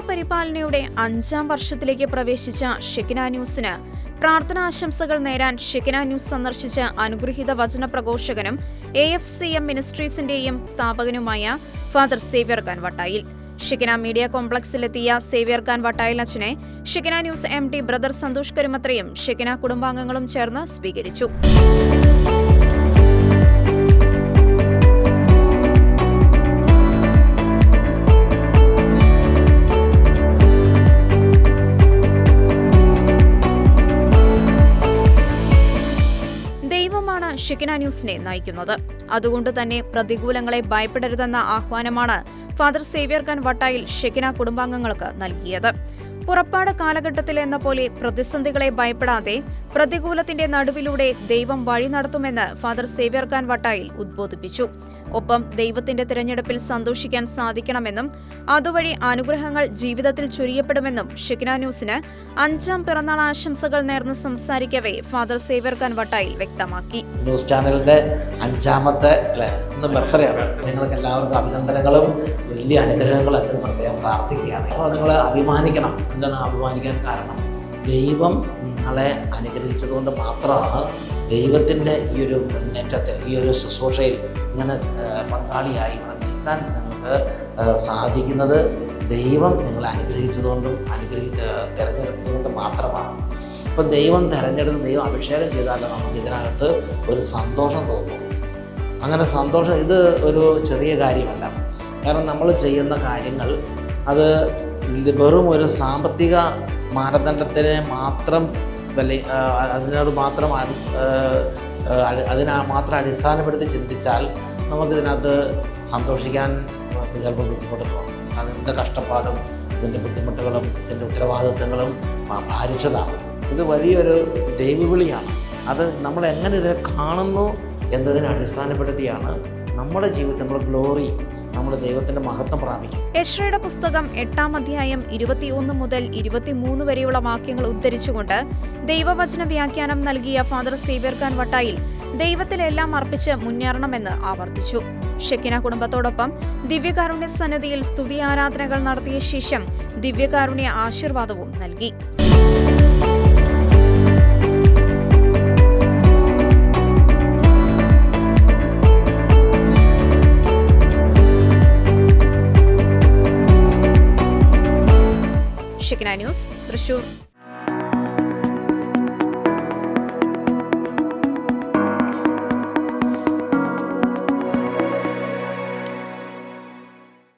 ദൈവപരിപാലനയുടെ അഞ്ചാം വർഷത്തിലേക്ക് പ്രവേശിച്ച ഷെക്കിന ന്യൂസിന് പ്രാർത്ഥനാശംസകൾ നേരാൻ ഷെക്കിന ന്യൂസ് സന്ദർശിച്ച അനുഗ്രഹീത വചന പ്രഘോഷകനും എ എഫ് സി എം മിനിസ്ട്രീസിന്റെയും സ്ഥാപകനുമായ father Xavier Khan Vattayil Shekinah media കോംപ്ലക്സിലെത്തിയ Xavier Khan Vattayil അച്ഛനെ Shekinah news M D brother Santhosh കരുമത്രയും Shekinah കുടുംബാംഗങ്ങളും ചേർന്ന് സ്വീകരിച്ചു. ഷിക്കിന ന്യൂസിനെ നയിക്കുന്നത്. അതുകൊണ്ട് തന്നെ പ്രതികൂലങ്ങളെ ഭയപ്പെടരുതെന്ന ആഹ്വാനമാണ് father Xavier Khan Vattayil Shekinah കുടുംബാംഗങ്ങൾക്ക് നൽകിയത്. പുറപ്പാട് കാലഘട്ടത്തിൽ എന്ന പോലെ പ്രതിസന്ധികളെ ഭയപ്പെടാതെ പ്രതികൂലത്തിന്റെ നടുവിലൂടെ ദൈവം വഴി നടത്തുമെന്ന് ഫാദർ സേവ്യർ ഖാൻ വട്ടായിൽ ഉദ്ബോധിപ്പിച്ചു. ഒപ്പം ദൈവത്തിന്റെ തിരഞ്ഞെടുപ്പിൽ സന്തോഷിക്കാൻ സാധിക്കണമെന്നും അതുവഴി അനുഗ്രഹങ്ങൾ ജീവിതത്തിൽ ചുരിയപ്പെടുമെന്നും ഷിഗ്ന ന്യൂസിന് അഞ്ചാം പിറന്നാൾ ആശംസകൾ നേർന്ന് സംസാരിക്കവേ ഫാദർ സേവ്യർ കൻവട്ടായിൽ വ്യക്തമാക്കി. ന്യൂസ് ചാനലിന്റെ അഞ്ചാമത്തെ നിങ്ങൾക്ക് എല്ലാവർക്കും അഭിനന്ദനങ്ങളും വലിയ അനുഗ്രഹങ്ങളും അച്ഛൻ പ്രത്യേകം പ്രാർത്ഥിക്കുകയാണ്. അപ്പോൾ നിങ്ങൾ അഭിമാനിക്കണം. എന്താണ് അഭിമാനിക്കാൻ കാരണം? ദൈവം നിങ്ങളെ അനുഗ്രഹിച്ചതുകൊണ്ട് മാത്രമാണ് ദൈവത്തിന്റെ ഈ ഒരു മുന്നേറ്റത്തിൽ ഈ ഒരു ശുശ്രൂഷയിൽ ഇങ്ങനെ പങ്കാളിയായി നിൽക്കാൻ നിങ്ങൾക്ക് സാധിക്കുന്നത് ദൈവം നിങ്ങളെ അനുഗ്രഹിച്ചതുകൊണ്ടും അനുഗ്രഹി തിരഞ്ഞെടുത്തതുകൊണ്ട് മാത്രമാണ്. അപ്പം ദൈവം തിരഞ്ഞെടുത്ത് ദൈവം അഭിഷേകം ചെയ്താൽ നമുക്ക് ഇതിനകത്ത് ഒരു സന്തോഷം തോന്നും. അങ്ങനെ സന്തോഷം ഇത് ഒരു ചെറിയ കാര്യമല്ല. കാരണം നമ്മൾ ചെയ്യുന്ന കാര്യങ്ങൾ അത് വെറും ഒരു സാമ്പത്തിക മാനദണ്ഡത്തിനെ മാത്രം വില അതിനോട് മാത്രം അടി- അതിനെ മാത്രം അടിസ്ഥാനപ്പെടുത്തി ചിന്തിച്ചാൽ നമുക്കിതിനകത്ത് സന്തോഷിക്കാൻ ചിലപ്പോൾ ബുദ്ധിമുട്ട് തോന്നും. അതിന്റെ കഷ്ടപ്പാടും ഇതിന്റെ ബുദ്ധിമുട്ടുകളും ഇതിന്റെ ഉത്തരവാദിത്വങ്ങളും ഭാരിച്ചതാണ്. ഇത് വലിയൊരു ദൈവവിളിയാണ്. അത് നമ്മൾ എങ്ങനെ ഇതിനെ കാണുന്നു എന്നതിനെ അടിസ്ഥാനപ്പെടുത്തിയാണ് നമ്മുടെ ജീവിതത്തിൽ നമ്മുടെ ഗ്ലോറി നമ്മൾ ദൈവത്തിന്റെ മഹത്വം പ്രാപിക്കും. യശ്രയുടെ പുസ്തകം എട്ടാം അധ്യായം ഇരുപത്തിയൊന്ന് മുതൽ ഇരുപത്തിമൂന്ന് വരെയുള്ള വാക്യങ്ങൾ ഉദ്ധരിച്ചുകൊണ്ട് ദൈവവചന വ്യാഖ്യാനം നൽകിയ ഫാദർ സേവ്യർ ഖാൻ വട്ടായിൽ ദൈവത്തിലെല്ലാം അർപ്പിച്ച് മുന്നേറണമെന്ന് ആവർത്തിച്ചു. ഷെക്കിന കുടുംബത്തോടൊപ്പം ദിവ്യകാരുണ്യ സന്നിധിയിൽ സ്തുതി ആരാധനകൾ നടത്തിയ ശേഷം ദിവ്യകാരുണ്യ ആശീർവാദവും നൽകി. Shekinah news Thrissur.